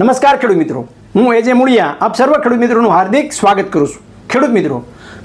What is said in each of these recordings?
નમસ્કાર ખેડૂત મિત્રો. હું એજે મુળિયા. આપ સર્વ ખેડૂત મિત્રોનું હાર્દિક સ્વાગત કરું છું. ખેડૂત મિત્રો,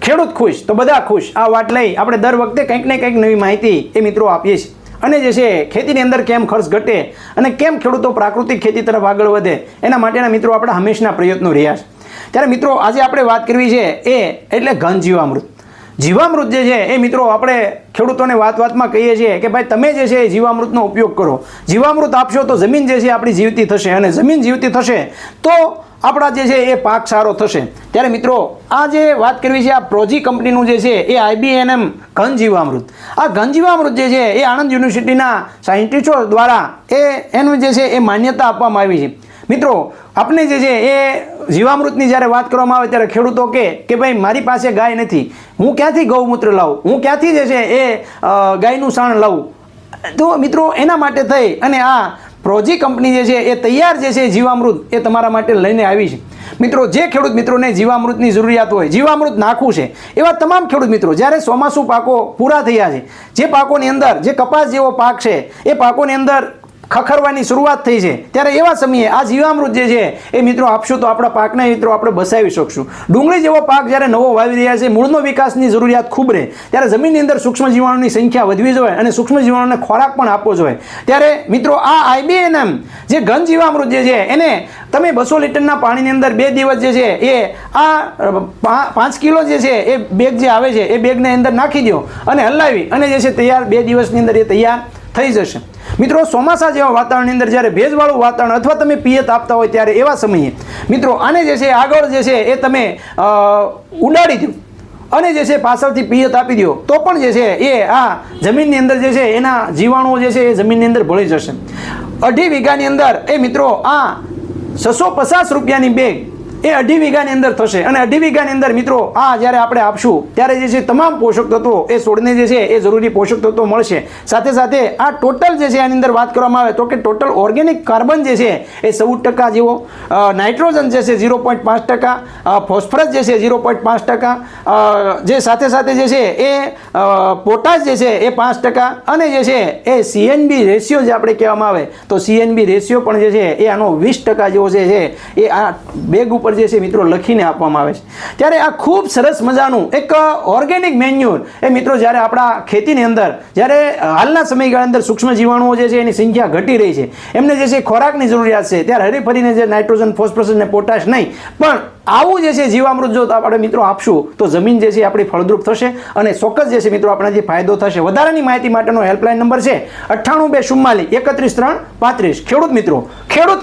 ખેડૂત ખુશ તો બધા ખુશ. આ વાત લઈ આપણે દર વખતે કંઈક ને કંઈક નવી માહિતી એ મિત્રો આપીએ છીએ. અને જે છે, ખેતીની અંદર કેમ ખર્ચ ઘટે અને કેમ ખેડૂતો પ્રાકૃતિક ખેતી તરફ આગળ વધે, એના માટેના મિત્રો આપણા હંમેશના પ્રયત્નો રહ્યા છે. ત્યારે મિત્રો, આજે આપણે વાત કરવી છે એ એટલે ઘન જીવામૃત જીવામૃત જે છે, એ મિત્રો આપણે ખેડૂતોને વાત વાતમાં કહીએ છીએ કે ભાઈ તમે જે છે એ જીવામૃતનો ઉપયોગ કરો. જીવામૃત આપશો તો જમીન જે છે આપણી જીવતી થશે અને જમીન જીવતી થશે તો આપણા જે છે એ પાક સારો થશે. ત્યારે મિત્રો, આ જે વાત કરવી છે, આ પ્રોજી કંપનીનું જે છે એ આઈબીએનએમ ઘન જીવામૃત આ ઘન જીવામૃત જે છે એ આણંદ યુનિવર્સિટીના સાયન્ટિસ્ટો દ્વારા એ એનું જે છે એ માન્યતા આપવામાં આવી છે. મિત્રો આપણે જે છે એ જીવામૃતની જ્યારે વાત કરવામાં આવે ત્યારે ખેડૂતો કે કે ભાઈ, મારી પાસે ગાય નથી. હું ક્યાંથી ગૌમૂત્ર લાવું? હું ક્યાંથી જે છે એ ગાયનું સાણ લાવું? તો મિત્રો, એના માટે થઈ અને આ પ્રોજી કંપની જે છે એ તૈયાર જે છે જીવામૃત એ તમારા માટે લઈને આવી છે. મિત્રો, જે ખેડૂત મિત્રોને જીવામૃતની જરૂરિયાત હોય, જીવામૃત નાખવું છે, એવા તમામ ખેડૂત મિત્રો, જ્યારે ચોમાસું પાકો પૂરા થયા છે, જે પાકોની અંદર, જે કપાસ જેવો પાક છે, એ પાકોની અંદર ખખરવાની શરૂઆત થઈ છે. ત્યારે એવા સમયે આ જીવામૃત જે છે, એ મિત્રો આપશું તો આપણા પાકને મિત્રો આપણે બસાવી શકશું. ડુંગળી જેવો પાક જ્યારે નવો વાવી રહ્યા છે, મૂળનો વિકાસની જરૂરિયાત ખૂબ રહે. ત્યારે જમીનની અંદર સૂક્ષ્મ જીવાણુની સંખ્યા વધવી જોઈએ અને સૂક્ષ્મ જીવાણુને ખોરાક પણ આપવો જોઈએ. ત્યારે મિત્રો આ આઈબીએનએમ જે ઘન જીવામૃત જે છે, એને તમે બસો લીટરના પાણીની અંદર બે દિવસ જે છે, એ આ પાંચ કિલો જે છે, એ બેગ જે આવે છે, એ બેગની અંદર નાખી દો અને હલાવી અને જે છે, તૈયાર બે દિવસની અંદર એ તૈયાર થઈ જશે. મિત્રો, ચોમાસા જેવા વાતાવરણની અંદર જ્યારે ભેજવાળું વાતાવરણ અથવા તમે પિયત આપતા હોય ત્યારે એવા સમયે, મિત્રો, આને જે છે, આગળ જે છે, એ તમે ઉડાડી દો. અને જે છે, પાછળથી પિયત આપી દો. તો પણ જે છે, એ આ જમીનની અંદર જે છે, એના જીવાણુઓ જે છે, એ જમીનની અંદર ભળી જશે. અઢી વીઘાની અંદર, એ મિત્રો, આ છસો પચાસ રૂપિયાની બેગ એ અઢી વીઘાની અંદર થશે. અને અઢી વીઘાની અંદર મિત્રો, આ જ્યારે આપણે આપશું, ત્યારે જે છે તમામ પોષક તત્વો એ છોડને જે છે એ જરૂરી પોષક તત્વો મળશે. સાથે સાથે આ ટોટલ જે છે આની અંદર વાત કરવામાં આવે તો કે ટોટલ ઓર્ગેનિક કાર્બન જે છે એ ચૌદ ટકા જેવો નાઇટ્રોજન જે છે ઝીરો પોઈન્ટ પાંચ ટકા ફોસ્ફરસ જે છે ઝીરો પોઈન્ટ પાંચ ટકા જે સાથે સાથે જે છે એ પોટાશ જે છે એ પાંચ ટકા અને જે છે એ સીએનબી રેશિયો જે આપણે કહેવામાં આવે, તો સીએનબી રેશિયો પણ જે છે એ આનો વીસ ટકા જેવો છે એ આ બેગ ઉપર જે છે મિત્રો લખીને આપવામાં આવે છે. ત્યારે આ ખૂબ સરસ મજાનું એક ઓર્ગેનિક મેન્યુર એ મિત્રો જ્યારે આપણા ખેતીની અંદર, જ્યારે હાલના સમયગાળા અંદર સૂક્ષ્મ જીવાણુઓ જે છે એની સંખ્યા ઘટી રહી છે, એમને જે છે ખોરાકની જરૂરિયાત છે, ત્યારે હરીફરીને જે નાઇટ્રોજન ફોસ્ફરસ અને પોટાશ નહીં, પણ આવું જે છે જીવામૃત જો આપણે મિત્રો આપશું, તો જમીન જે છે આપણી ફળદ્રુપ થશે અને ચોક્કસ જે છે મિત્રો આપણાથી ફાયદો થશે. વધારાની માહિતી માટેનો હેલ્પલાઇન નંબર છે અઠ્ઠાણું બે ચુમ્માલીસ એકત્રીસ ત્રણ પાંત્રીસ. ખેડૂત મિત્રો, ખેડૂત